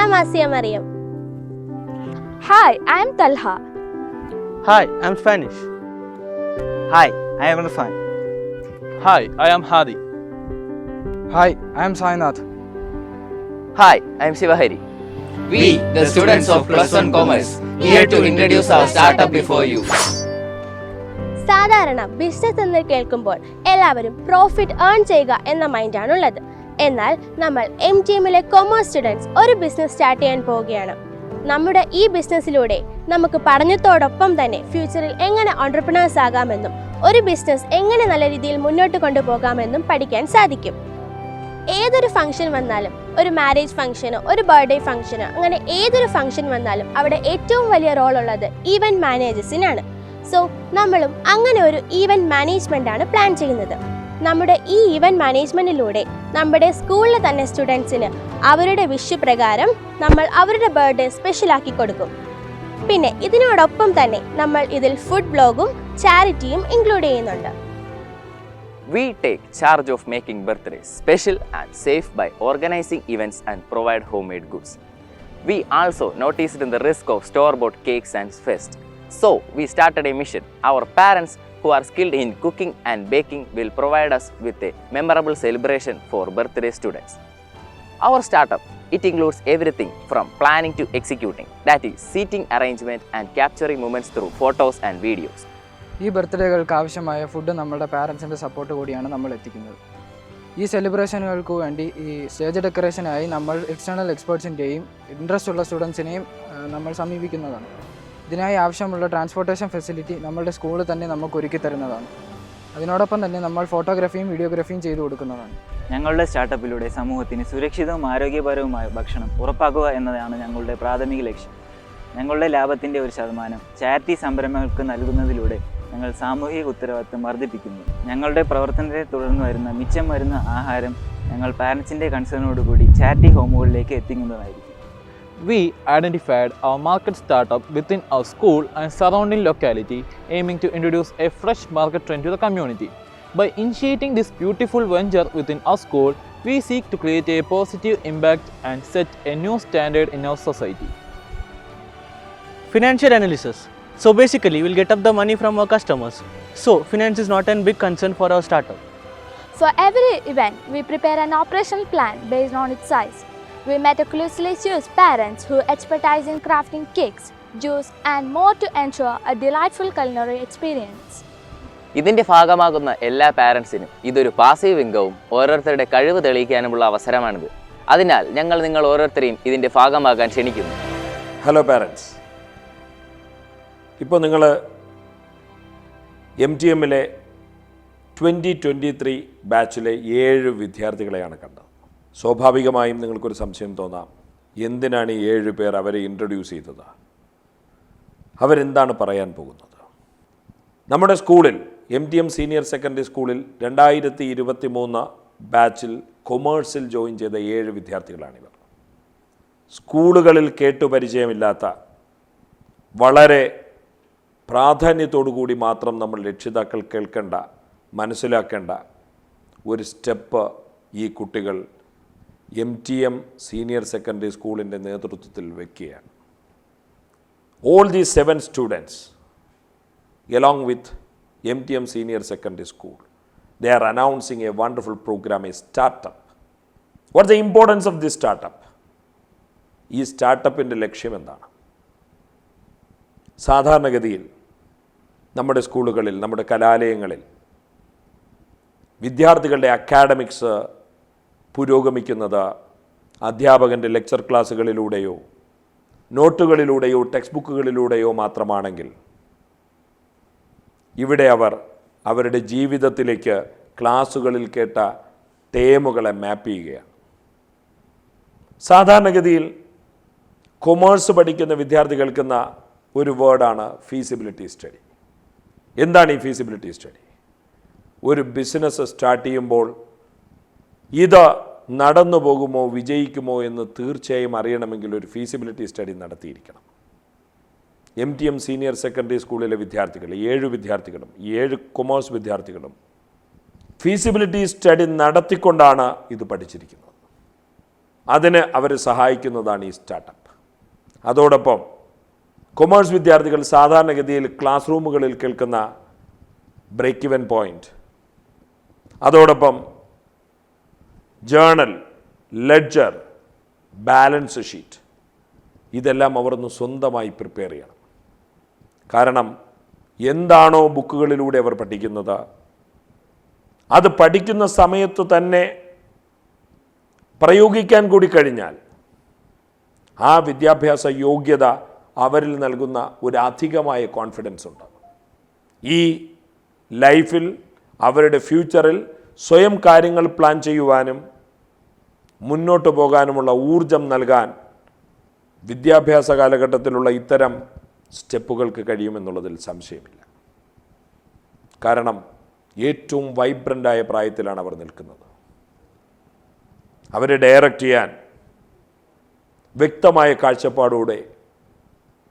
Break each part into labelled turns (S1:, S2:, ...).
S1: I am Asiya Mariam.
S2: Hi, I am Talha.
S3: Hi, I am Spanish.
S4: Hi, I am Irfan.
S3: Hi, I am Hadi.
S5: Hi, I am Sainath.
S4: Hi, I am Sivahari.
S6: We, the students of Plus One Commerce, here to introduce our startup before you.
S1: സാധാരണ business എന്ന് കേൾക്കുമ്പോൾ എല്ലാവരും profit earn ചെയ്യുക എന്ന മൈൻഡാണുള്ളത് ഉള്ളത് എന്നാൽ നമ്മൾ M T എമ്മിലെ കൊമേഴ്സ് സ്റ്റുഡൻസ് ഒരു ബിസിനസ് സ്റ്റാർട്ട് ചെയ്യാൻ പോവുകയാണ്. നമ്മുടെ ഈ ബിസിനസ്സിലൂടെ നമുക്ക് പഠനത്തോടൊപ്പം തന്നെ ഫ്യൂച്ചറിൽ എങ്ങനെ ഓണ്ടർപ്രണേഴ്സ് ആകാമെന്നും ഒരു ബിസിനസ് എങ്ങനെ നല്ല രീതിയിൽ മുന്നോട്ട് കൊണ്ടുപോകാമെന്നും പഠിക്കാൻ സാധിക്കും. ഏതൊരു ഫംഗ്ഷൻ വന്നാലും ഒരു മാരേജ് ഫംഗ്ഷനോ ഒരു ബർത്ത്ഡേ ഫംഗ്ഷനോ അങ്ങനെ ഏതൊരു ഫംഗ്ഷൻ വന്നാലും അവിടെ ഏറ്റവും വലിയ റോൾ ഉള്ളത് ഈവന്റ് മാനേജേഴ്സിനാണ് സോ നമ്മളും അങ്ങനെ ഒരു ഈവന്റ് മാനേജ്മെന്റ് ആണ് പ്ലാൻ ചെയ്യുന്നത്. നമ്മുടെ ഈ ഇവന്റ് മാനേജ്മെന്റിലൂടെ നമ്മുടെ സ്കൂളിലെ തന്നെ സ്റ്റുഡൻസിന് അവരുടെ വിഷ് പ്രകാരം നമ്മൾ അവരുടെ ബർത്ത്ഡേ സ്പെഷ്യലാക്കി കൊടുക്കും പിന്നെ ഇതിനോടൊപ്പം തന്നെ നമ്മൾ ഇതിൽ ഫുഡ് ബ്ലോഗും ചാരിറ്റിയും ഇൻക്ലൂഡ് ചെയ്യുന്നുണ്ട്
S4: We take charge of making birthdays special and safe by organizing events and provide homemade goods. We also noticed in the risk of store-bought cakes and fest. So we started a mission. Our parents who are skilled in cooking and baking will provide us with a memorable celebration for birthday students. Our startup it includes everything from planning to executing, that is, seating arrangement and capturing moments through photos and videos.
S5: ഈ ബർത്ത്ഡേകൾക്ക് ആവശ്യമായ food നമ്മുടെ പാരൻസിന്റെ support കൂടിയാണ് നമ്മൾ എത്തിക്കുന്നത് ഈ സെലിബ്രേഷനുകൾക്ക് വേണ്ടി ഈ stage ഡെക്കറേഷനായി നമ്മൾ എക്സ്റ്റേണൽ എക്സ്പേർട്സിന്റെയും ഇൻട്രസ്റ്റ് ഉള്ള സ്റ്റുഡൻസിനെയും നമ്മൾ സമീപിക്കുന്നതാണ് ഇതിനായി ആവശ്യമുള്ള ട്രാൻസ്പോർട്ടേഷൻ ഫെസിലിറ്റി നമ്മളുടെ സ്കൂളിൽ തന്നെ നമുക്ക് ഒരുക്കി തരുന്നതാണ്. അതിനോടൊപ്പം തന്നെ നമ്മൾ ഫോട്ടോഗ്രാഫിയും വീഡിയോഗ്രാഫിയും ചെയ്തു കൊടുക്കുന്നതാണ്.
S7: ഞങ്ങളുടെ സ്റ്റാർട്ടപ്പിലൂടെ സമൂഹത്തിന് സുരക്ഷിതവും ആരോഗ്യപരവുമായ ഭക്ഷണം ഉറപ്പാക്കുക എന്നതാണ് ഞങ്ങളുടെ പ്രാഥമിക ലക്ഷ്യം. ഞങ്ങളുടെ ലാഭത്തിന്റെ ഒരു ശതമാനം ചാരിറ്റി സംരംഭങ്ങൾക്ക് നൽകുന്നതിലൂടെ ഞങ്ങൾ സാമൂഹിക ഉത്തരവാദിത്വം വർദ്ധിപ്പിക്കുന്നു. ഞങ്ങളുടെ പ്രവർത്തനത്തെ തുടർന്ന് വരുന്ന മിച്ചം വരുന്ന ആഹാരം ഞങ്ങൾ പാരൻസിന്റെ കൺസേണോടുകൂടി ചാരിറ്റി ഹോമുകളിലേക്ക് എത്തിക്കുന്നതായിരിക്കും.
S3: We identified our market startup within our school and surrounding locality, aiming to introduce a fresh market trend to the community. By initiating this beautiful venture within our school, we seek to create a positive impact and set a new standard in our society.
S8: Financial analysis. So basically, we'll get up the money from our customers. So finance is not a big concern for our startup.
S2: For every event, we prepare an operational plan based on its size. We meticulously choose parents who expertise in crafting cakes, juice, and more to ensure a delightful culinary experience.
S4: ഇതിന്റെ ഭാഗമാകുന്ന എല്ലാ പാരൻസിനും ഇതൊരു passive ഇൻകവും ഓരോരുത്തരുടെ കഴിവ് തെളിയിക്കാനുമുള്ള അവസരമാണിത്. അതിനാൽ ഞങ്ങൾ നിങ്ങൾ ഓരോരുത്തരെയും ഇതിന്റെ ഭാഗമാകാൻ ക്ഷണിക്കുന്നു.
S9: ഹലോ പാരൻസ് ഇപ്പോൾ നിങ്ങൾ എം ടി എമ്മിലെ ട്വന്റി ട്വന്റി ത്രീ ബാച്ചിലെ ഏഴ് വിദ്യാർത്ഥികളെയാണ് കണ്ടത്. സ്വാഭാവികമായും നിങ്ങൾക്കൊരു സംശയം തോന്നാം. എന്തിനാണ് ഈ ഏഴ് പേർ അവരെ ഇൻട്രൊഡ്യൂസ് ചെയ്തത്? അവരെന്താണ് പറയാൻ പോകുന്നത്? നമ്മുടെ സ്കൂളിൽ M T M senior secondary സ്കൂളിൽ രണ്ടായിരത്തി ഇരുപത്തി മൂന്ന് ബാച്ചിൽ കൊമേഴ്സിൽ ജോയിൻ ചെയ്ത ഏഴ് വിദ്യാർത്ഥികളാണിവർ. സ്കൂളുകളിൽ കേട്ടുപരിചയമില്ലാത്ത വളരെ പ്രാധാന്യത്തോടുകൂടി മാത്രം നമ്മൾ രക്ഷിതാക്കൾ കേൾക്കേണ്ട മനസ്സിലാക്കേണ്ട ഒരു സ്റ്റെപ്പ് ഈ കുട്ടികൾ M T M senior secondary സ്കൂളിന്റെ നേതൃത്വത്തിൽ വയ്ക്കുകയാണ് all the seven students along with M T M senior secondary school They are announcing a wonderful program a startup what the importance of the startup ഈ സ്റ്റാർട്ടപ്പിന്റെ ലക്ഷ്യം എന്താണ്? സാധാരണഗതിയിൽ നമ്മുടെ സ്കൂളുകളിൽ നമ്മുടെ കലാലയങ്ങളിൽ വിദ്യാർത്ഥികളുടെ അക്കാഡമിക്സ് പുരോഗമിക്കുന്നത് അധ്യാപകന്റെ ലെക്ചർ ക്ലാസ്സുകളിലൂടെയോ നോട്ടുകളിലൂടെയോ ടെക്സ്റ്റ് ബുക്കുകളിലൂടെയോ മാത്രമാണെങ്കിൽ ഇവിടെ അവർ അവരുടെ ജീവിതത്തിലേക്ക് ക്ലാസ്സുകളിൽ കേട്ട തേമുകളെ മാപ്പ് ചെയ്യുകയാണ്. സാധാരണഗതിയിൽ കൊമേഴ്സ് പഠിക്കുന്ന വിദ്യാർത്ഥി കേൾക്കുന്ന ഒരു വേർഡാണ് ഫീസിബിലിറ്റി സ്റ്റഡി എന്താണ് ഈ ഫീസിബിലിറ്റി സ്റ്റഡി ഒരു ബിസിനസ് സ്റ്റാർട്ട് ചെയ്യുമ്പോൾ ഇത് നടന്നു പോകുമോ വിജയിക്കുമോ എന്ന് തീർച്ചയായും അറിയണമെങ്കിൽ ഒരു feasibility study നടത്തിയിരിക്കണം. M T M senior secondary സ്കൂളിലെ വിദ്യാർത്ഥികൾ ഏഴ് വിദ്യാർത്ഥികളും ഏഴ് കൊമേഴ്സ് വിദ്യാർത്ഥികളും ഫീസിബിലിറ്റി സ്റ്റഡി നടത്തിക്കൊണ്ടാണ് ഇത് പഠിച്ചിരിക്കുന്നത്. അതിന് അവർ സഹായിക്കുന്നതാണ് ഈ സ്റ്റാർട്ടപ്പ് അതോടൊപ്പം കൊമേഴ്സ് വിദ്യാർത്ഥികൾ സാധാരണഗതിയിൽ ക്ലാസ് റൂമുകളിൽ കേൾക്കുന്ന ബ്രേക്ക് ഇവൻ പോയിന്റ് അതോടൊപ്പം ജേണൽ ലെഡ്ജർ ബാലൻസ് ഷീറ്റ് ഇതെല്ലാം അവർ ഒന്ന് സ്വന്തമായി പ്രിപ്പയർ ചെയ്യണം. കാരണം എന്താണോ ബുക്കുകളിലൂടെ അവർ പഠിക്കുന്നത് അത് പഠിക്കുന്ന സമയത്ത് തന്നെ പ്രയോഗിക്കാൻ കൂടി കഴിഞ്ഞാൽ ആ വിദ്യാഭ്യാസ യോഗ്യത അവരിൽ നൽകുന്ന ഒരു അധികമായ കോൺഫിഡൻസ് ഉണ്ട് ഈ ലൈഫിൽ അവരുടെ ഫ്യൂച്ചറിൽ സ്വയം കാര്യങ്ങൾ പ്ലാൻ ചെയ്യുവാനും മുന്നോട്ട് പോകാനുമുള്ള ഊർജം നൽകാൻ വിദ്യാഭ്യാസ കാലഘട്ടത്തിലുള്ള ഇത്തരം സ്റ്റെപ്പുകൾക്ക് കഴിയുമെന്നുള്ളതിൽ സംശയമില്ല. കാരണം ഏറ്റവും വൈബ്രന്റായ പ്രായത്തിലാണ് അവർ നിൽക്കുന്നത്. അവരെ ഡയറക്റ്റ് ചെയ്യാൻ വ്യക്തമായ കാഴ്ചപ്പാടോടെ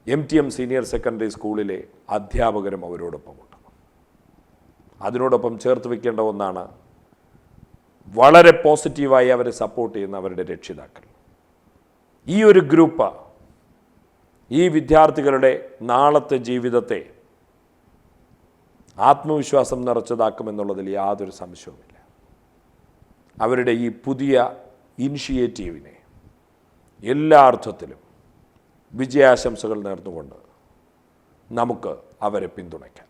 S9: M T M senior secondary സ്കൂളിലെ അധ്യാപകരും അവരോടൊപ്പമുണ്ട് അതിനോടൊപ്പം ചേർത്ത് വയ്ക്കേണ്ട ഒന്നാണ് വളരെ പോസിറ്റീവായി അവരെ സപ്പോർട്ട് ചെയ്യുന്ന അവരുടെ രക്ഷിതാക്കൾ. ഈ ഒരു ഗ്രൂപ്പ് ഈ വിദ്യാർത്ഥികളുടെ നാളത്തെ ജീവിതത്തെ ആത്മവിശ്വാസം നിറച്ചതാക്കുമെന്നുള്ളതിൽ യാതൊരു സംശയവുമില്ല. അവരുടെ ഈ പുതിയ ഇനിഷ്യേറ്റീവിനെ എല്ലാ അർത്ഥത്തിലും വിജയാശംസകൾ നേർന്നുകൊണ്ട് നമുക്ക് അവരെ പിന്തുണയ്ക്കാം.